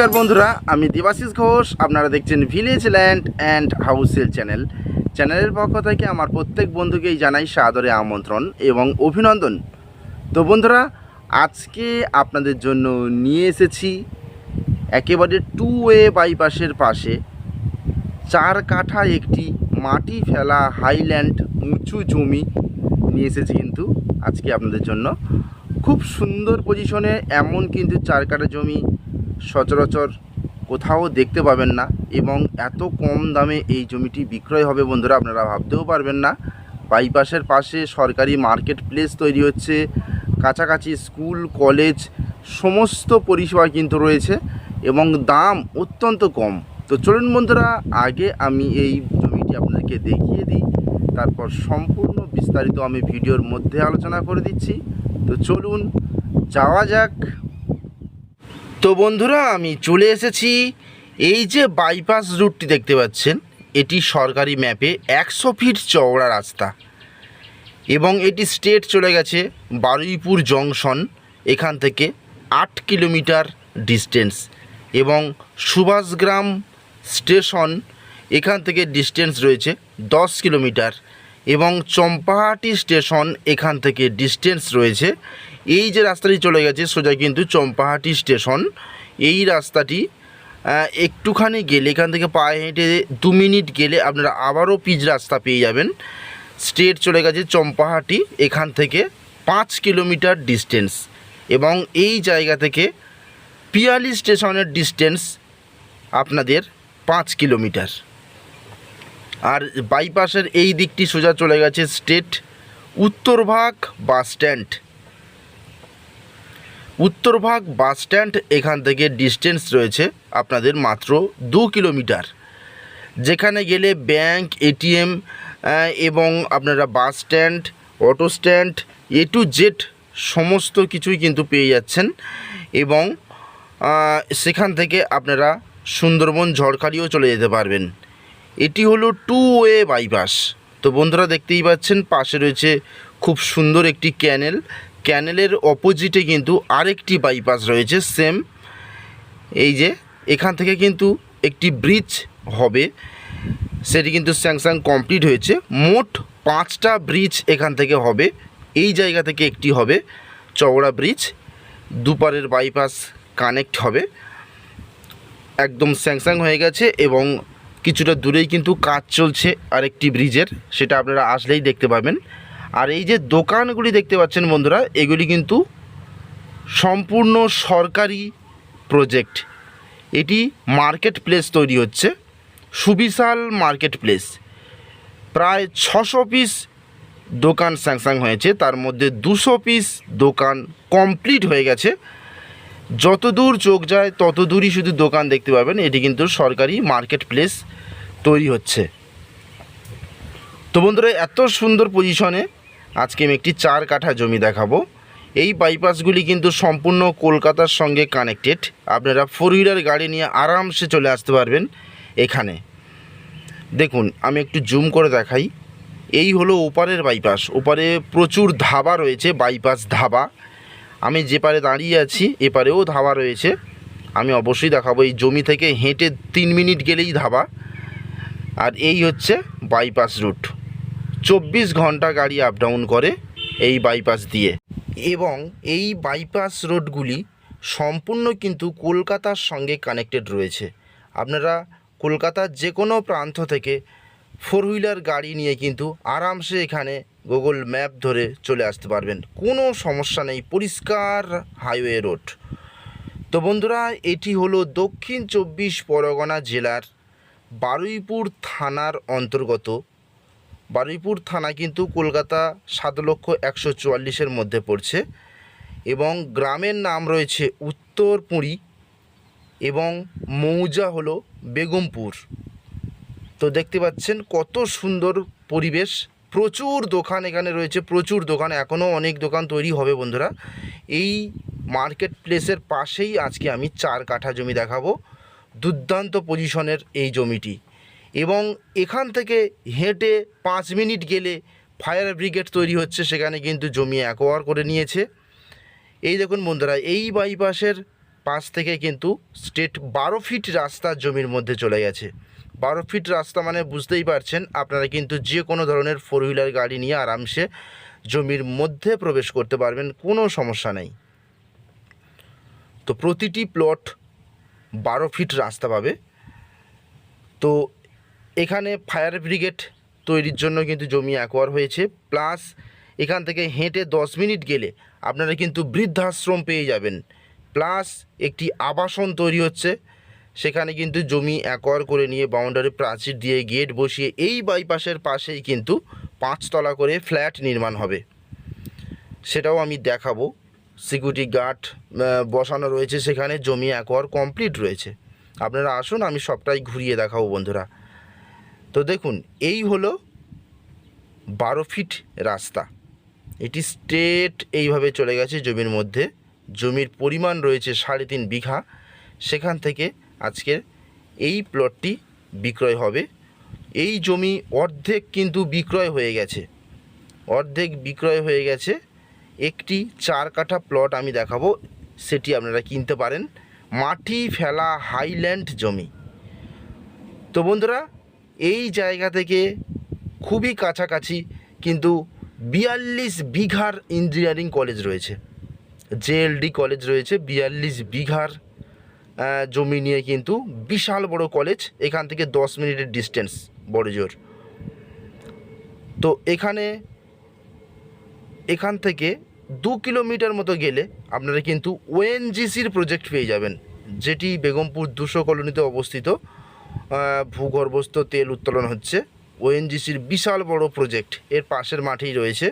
নমস্কার বন্ধুরা, আমি দেবাশিস ঘোষ, আপনারা দেখছেন village land and house channel চ্যানেলের পক্ষ থেকে আমার প্রত্যেক বন্ধুকেই জানাই সাদরে আমন্ত্রণ এবং অভিনন্দন। তো বন্ধুরা, আজকে আপনাদের জন্য নিয়ে এসেছি একেবারে টু ওয়ে বাইপাসের পাশে চার কাঠা একটি মাটি ফেলা হাইল্যান্ড উঁচু জমি নিয়ে এসেছি কিন্তু আজকে আপনাদের জন্য। খুব সুন্দর পজিশনে এমন কিন্তু চার কাঠা জমি সচরাচর কোথাও দেখতে পাবেন না এবং এত কম দামে এই জমিটি বিক্রয় হবে বন্ধুরা আপনারা ভাবতেও পারবেন না। বাইপাসের পাশে সরকারি মার্কেট প্লেস তৈরি হচ্ছে, কাছাকাছি স্কুল, কলেজ, সমস্ত পরিষেবা কিন্তু রয়েছে এবং দাম অত্যন্ত কম। তো চলুন বন্ধুরা, আগে আমি এই জমিটি আপনাদেরকে দেখিয়ে দিই, তারপর সম্পূর্ণ বিস্তারিত আমি ভিডিওর মধ্যে আলোচনা করে দিচ্ছি। তো চলুন, যাওয়া যাক। তো বন্ধুরা, আমি চলে এসেছি এই যে বাইপাস রুটটি দেখতে পাচ্ছেন, এটি সরকারি ম্যাপে একশো ফিট চওড়া রাস্তা। এবং এটি স্টেট চলে গেছে বারুইপুর জংশন এখান থেকে আট কিলোমিটার ডিস্টেন্স এবং সুভাষগ্রাম স্টেশন এখান থেকে ডিস্টেন্স রয়েছে দশ কিলোমিটার। এবং চম্পাহাটি স্টেশন এখান থেকে ডিস্টেন্স রয়েছে এই যে রাস্তাটি চলে গেছে সোজা কিন্তু চম্পাহাটি স্টেশন। এই রাস্তাটি একটুখানি গেলে, এখান থেকে পায়ে হেঁটে দু মিনিট গেলে আপনারা আবারও পিচ রাস্তা পেয়ে যাবেন। স্ট্রেট চলে গেছে চম্পাহাটি, এখান থেকে পাঁচ কিলোমিটার ডিস্টেন্স এবং এই জায়গা থেকে পিয়ালি স্টেশনের ডিস্টেন্স আপনাদের পাঁচ কিলোমিটার। আর বাইপাসের এই দিকটি সোজা চলে গেছে state Uttarbhag bus stand Uttarbhag bus stand, এখান থেকে ডিস্টেন্স রয়েছে আপনাদের মাত্র দু কিলোমিটার। যেখানে গেলে ব্যাংক এটিএম এবং আপনারা bus stand, auto stand A to Z সমস্ত কিছুই কিন্তু পেয়ে যাচ্ছেন এবং সেখান থেকে আপনারা সুন্দরবন, ঝড়খালিও চলে যেতে পারবেন। এটি হলো টু ওয়ে বাইপাস তো বন্ধুরা দেখতেই পাচ্ছেন, পাশে রয়েছে খুব সুন্দর একটি ক্যানেল ক্যানেলের অপোজিটে কিন্তু আরেকটি বাইপাস রয়েছে, সেম। এই যে, এখান থেকে কিন্তু একটি ব্রিজ হবে। সেটি কিন্তু স্যাংশন কমপ্লিট হয়েছে। মোট পাঁচটা ব্রিজ এখান থেকে হবে। এই জায়গা থেকে একটি হবে চওড়া ব্রিজ। দুপারের বাইপাস কানেক্ট হবে। একদম স্যাংশন হয়ে গেছে এবং কিছুটা দূরেই কিন্তু কাজ চলছে আরেকটি ব্রিজের। সেটা আপনারা আসলেই দেখতে পাবেন। আর এই যে দোকানগুলি দেখতে পাচ্ছেন বন্ধুরা, এগুলি কিন্তু সম্পূর্ণ সরকারি প্রজেক্ট। এটি মার্কেট প্লেস তৈরি হচ্ছে, সুবিশাল মার্কেট প্লেস প্রায় ছশো পিস দোকান স্যাংশন হয়েছে, তার মধ্যে দুশো পিস দোকান কমপ্লিট হয়ে গেছে। যত দূর চোখ যায় তত দূরই শুধু দোকান দেখতে পাবেন, এটি কিন্তু সরকারি মার্কেট প্লেস তৈরি হচ্ছে। তো বন্ধুরা, এত সুন্দর পজিশনে আজকে আমি একটি চার কাঠা জমি দেখাবো। এই বাইপাসগুলি কিন্তু সম্পূর্ণ কলকাতার সঙ্গে কানেক্টেড আপনারা ফোর হুইলার গাড়ি নিয়ে আরামসে চলে আসতে পারবেন এখানে। দেখুন, আমি একটু জুম করে দেখাই। এই হলো ওপারের বাইপাস ওপারে প্রচুর ধাবা রয়েছে বাইপাস ধাবা। আমি যে পারে দাঁড়িয়ে আছি এপারেও ধাবা রয়েছে। আমি অবশ্যই দেখাবো, এই জমি থেকে হেঁটে তিন মিনিট গেলেই ধাবা। আর এই হচ্ছে বাইপাস রুট চব্বিশ ঘণ্টা গাড়ি আপ ডাউন করে এই বাইপাস দিয়ে। এবং এই বাইপাস রোডগুলি সম্পূর্ণ কিন্তু কলকাতার সঙ্গে কানেক্টেড রয়েছে। আপনারা কলকাতার যে কোনো প্রান্ত থেকে ফোর হুইলার গাড়ি নিয়ে কিন্তু আরামসে এখানে গুগল ম্যাপ ধরে চলে আসতে পারবেন। কোনো সমস্যা নেই, পরিষ্কার হাইওয়ে রোড তো বন্ধুরা, এটি হলো দক্ষিণ চব্বিশ পরগনা জেলার বারুইপুর থানার অন্তর্গত বারুইপুর থানা কিন্তু কলকাতা সাত লক্ষ একশো চুয়াল্লিশের মধ্যে পড়ছে এবং গ্রামের নাম রয়েছে উত্তরপুরী এবং মৌজা হলো বেগমপুর। তো দেখতে পাচ্ছেন কত সুন্দর পরিবেশ, প্রচুর দোকান এখানে রয়েছে, প্রচুর দোকান, এখনও অনেক দোকান তৈরি হবে বন্ধুরা। এই মার্কেট প্লেসের পাশেই আজকে আমি চার কাঠা জমি দেখাবো, দুর্দান্ত পজিশনের এই জমিটি। এবং এখান থেকে হেঁটে পাঁচ মিনিট গেলে ফায়ার ব্রিগেড তৈরি হচ্ছে, সেখানে কিন্তু জমি অ্যাকোয়ার করে নিয়েছে। এই দেখুন বন্ধুরা, এই বাইপাসের পাশ থেকে কিন্তু স্টেট বারো ফিট রাস্তা জমির মধ্যে চলে গেছে। বারো ফিট রাস্তা মানে বুঝতেই পারছেন, আপনারা কিন্তু যে কোনো ধরনের ফোর হুইলার গাড়ি নিয়ে আরামসে জমির মধ্যে প্রবেশ করতে পারবেন, কোনো সমস্যা নেই। তো প্রতিটি প্লট বারো ফিট রাস্তা পাবে। তো এখানে ফায়ার ব্রিগেড তৈরির জন্য কিন্তু জমি অ্যাকোয়ার হয়েছে। প্লাস এখান থেকে হেঁটে দশ মিনিট গেলে আপনারা কিন্তু বৃদ্ধাশ্রম পেয়ে যাবেন। প্লাস একটি আবাসন তৈরি হচ্ছে। সেখানে কিন্তু জমি অ্যাকোয়ার করে নিয়ে বাউন্ডারি প্রাচীর দিয়ে গেট বসিয়ে এই বাইপাসের পাশেই কিন্তু পাঁচতলা করে ফ্ল্যাট নির্মাণ হবে। সেটাও আমি দেখাবো। সিকিউরিটি গার্ড বসানো রয়েছে সেখানে। জমি অ্যাকোয়ার কমপ্লিট রয়েছে। আপনারা আসুন, আমি সবটাই ঘুরিয়ে দেখাবো বন্ধুরা। তো দেখুন, এই হলো বারো ফিট রাস্তা। এটি স্ট্রেট এইভাবে চলে গেছে জমির মধ্যে। জমির পরিমাণ রয়েছে সাড়ে তিন বিঘা। সেখান থেকে আজকের এই প্লটটি বিক্রয় হবে। এই জমি অর্ধেক কিন্তু বিক্রয় হয়ে গেছে। অর্ধেক বিক্রয় হয়ে গেছে। একটি চার কাঠা প্লট আমি দেখাবো, সেটি আপনারা কিনতে পারেন। মাটি ফেলা হাইল্যান্ড জমি। তো বন্ধুরা এই জায়গা থেকে খুবই কাছাকাছি কিন্তু বিয়াল্লিশ বিঘার ইঞ্জিনিয়ারিং কলেজ রয়েছে। জেএলডি কলেজ রয়েছে, বিয়াল্লিশ বিঘার জমি নিয়ে কিন্তু বিশাল বড় কলেজ এখান থেকে দশ মিনিটের ডিস্টেন্স বড় জোর। তো এখানে, এখান থেকে দু কিলোমিটার মতো গেলে আপনারা কিন্তু ওএনজিসির প্রজেক্ট পেয়ে যাবেন, যেটি বেগমপুর দুশো কলোনিতে অবস্থিত। ভূগর্ভস্থ তেল উত্তোলন হচ্ছে। ওএনজিসির বিশাল বড় প্রজেক্ট, এর পাশের মাঠেই রয়েছে।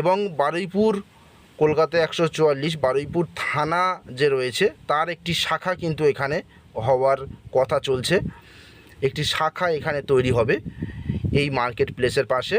এবং বারুইপুর কলকাতা একশো চুয়াল্লিশ, বারুইপুর থানা যে রয়েছে, তার একটি শাখা কিন্তু এখানে হওয়ার কথা চলছে। একটি শাখা এখানে তৈরি হবে এই মার্কেট প্লেসের পাশে।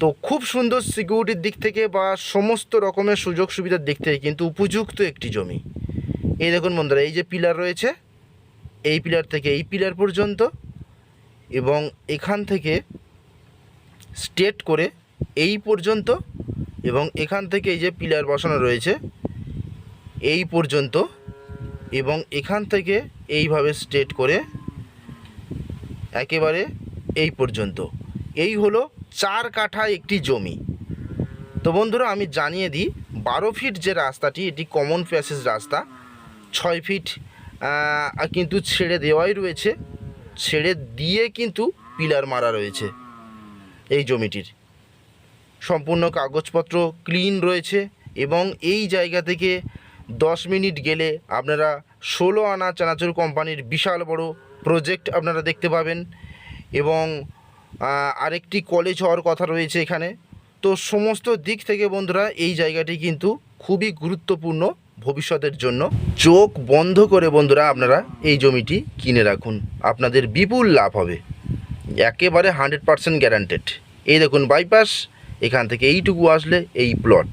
তো খুব সুন্দর সিকিউরিটির দিক থেকে বা সমস্ত রকমের সুযোগ সুবিধার দিক থেকে কিন্তু উপযুক্ত একটি জমি। এই দেখুন বন্ধুরা, এই যে পিলার রয়েছে এই পিলার থেকে এই পিলার পর্যন্ত এবং এখান থেকে স্ট্রেট করে এই পর্যন্ত এবং এখান থেকে এই যে পিলার বসানো রয়েছে, এই পর্যন্ত এবং এখান থেকে এইভাবে স্ট্রেট করে একেবারে এই পর্যন্ত। এই হলো চার কাঠা একটি জমি। তো বন্ধুরা, আমি জানিয়ে দিই, বারো ফিট যে রাস্তাটি, এটি কমন প্যাসেজ রাস্তা। ছয় ফিট কিন্তু ছেড়ে দেওয়াই রয়েছে। ছেড়ে দিয়ে কিন্তু পিলার মারা রয়েছে এই জমিটির। সম্পূর্ণ কাগজপত্র ক্লিন রয়েছে এবং এই জায়গা থেকে দশ মিনিট গেলে আপনারা ষোলো আনা চানাচুর কোম্পানির বিশাল বড় প্রজেক্ট আপনারা দেখতে পাবেন এবং আরেকটি কলেজ হওয়ার কথা রয়েছে এখানে। তো সমস্ত দিক থেকে বন্ধুরা, এই জায়গাটি কিন্তু খুবই গুরুত্বপূর্ণ। ভবিষ্যতের জন্য চোখ বন্ধ করে বন্ধুরা আপনারা এই জমিটি কিনে রাখুন। আপনাদের বিপুল লাভ হবে। একেবারে হান্ড্রেড পারসেন্ট গ্যারান্টেড এই দেখুন বাইপাস এখান থেকে এইটুকু আসলে এই প্লট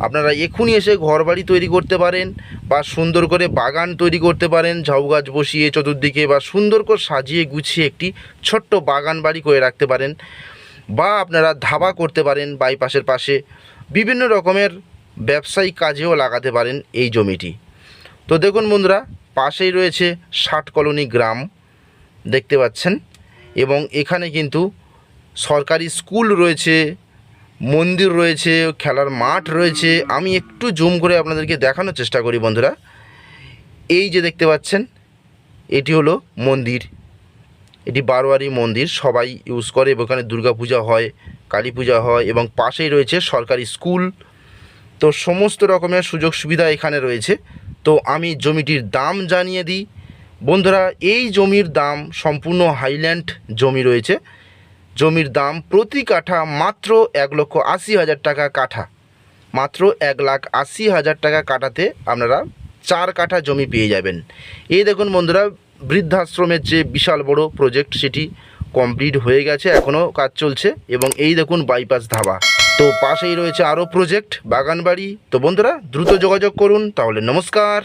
আপনারা এখনই এসে ঘরবাড়ি তৈরি করতে পারেন বা সুন্দর করে বাগান তৈরি করতে পারেন, ঝাউ গাছ বসিয়ে চতুর্দিকে বা সুন্দর করে সাজিয়ে গুছিয়ে একটি ছোট্ট বাগান বাড়ি করে রাখতে পারেন। বা আপনারা ধাবা করতে পারেন বাইপাসের পাশে। বিভিন্ন রকমের ব্যবসায়িক কাজেও লাগাতে পারেন এই জমিটি। তো দেখুন বন্ধুরা, পাশেই রয়েছে ষাট কলোনি গ্রাম, দেখতে পাচ্ছেন, এবং এখানে কিন্তু সরকারি স্কুল রয়েছে, মন্দির রয়েছে, খেলার মাঠ রয়েছে। আমি একটু জুম করে আপনাদেরকে দেখানোর চেষ্টা করি বন্ধুরা। এই যে দেখতে পাচ্ছেন, এটি হলো মন্দির। এটি বারোয়ারি মন্দির, সবাই ইউজ করে। এবং এখানে দুর্গাপূজা হয় কালী পূজা হয়, এবং পাশেই রয়েছে সরকারি স্কুল তো সমস্ত রকমের সুযোগ সুবিধা এখানে রয়েছে। তো আমি জমিটির দাম জানিয়ে দিই। বন্ধুরা, এই জমির দাম সম্পূর্ণ হাইল্যান্ড জমি রয়েছে। জমির দাম প্রতি কাঠা মাত্র এক লক্ষ আশি হাজার টাকা কাঠা। মাত্র এক লাখ আশি হাজার টাকা কাটাতে আপনারা চার কাঠা জমি পেয়ে যাবেন। এই দেখুন বন্ধুরা, বৃদ্ধাশ্রমের যে বিশাল বড় প্রজেক্ট সেটি কমপ্লিট হয়ে গেছে এখনও কাজ চলছে এবং এই দেখুন বাইপাস ধাবা। তো পাশেই রয়েছে আরও প্রজেক্ট বাগানবাড়ি। তো বন্ধুরা দ্রুত যোগাযোগ করুন তাহলে নমস্কার।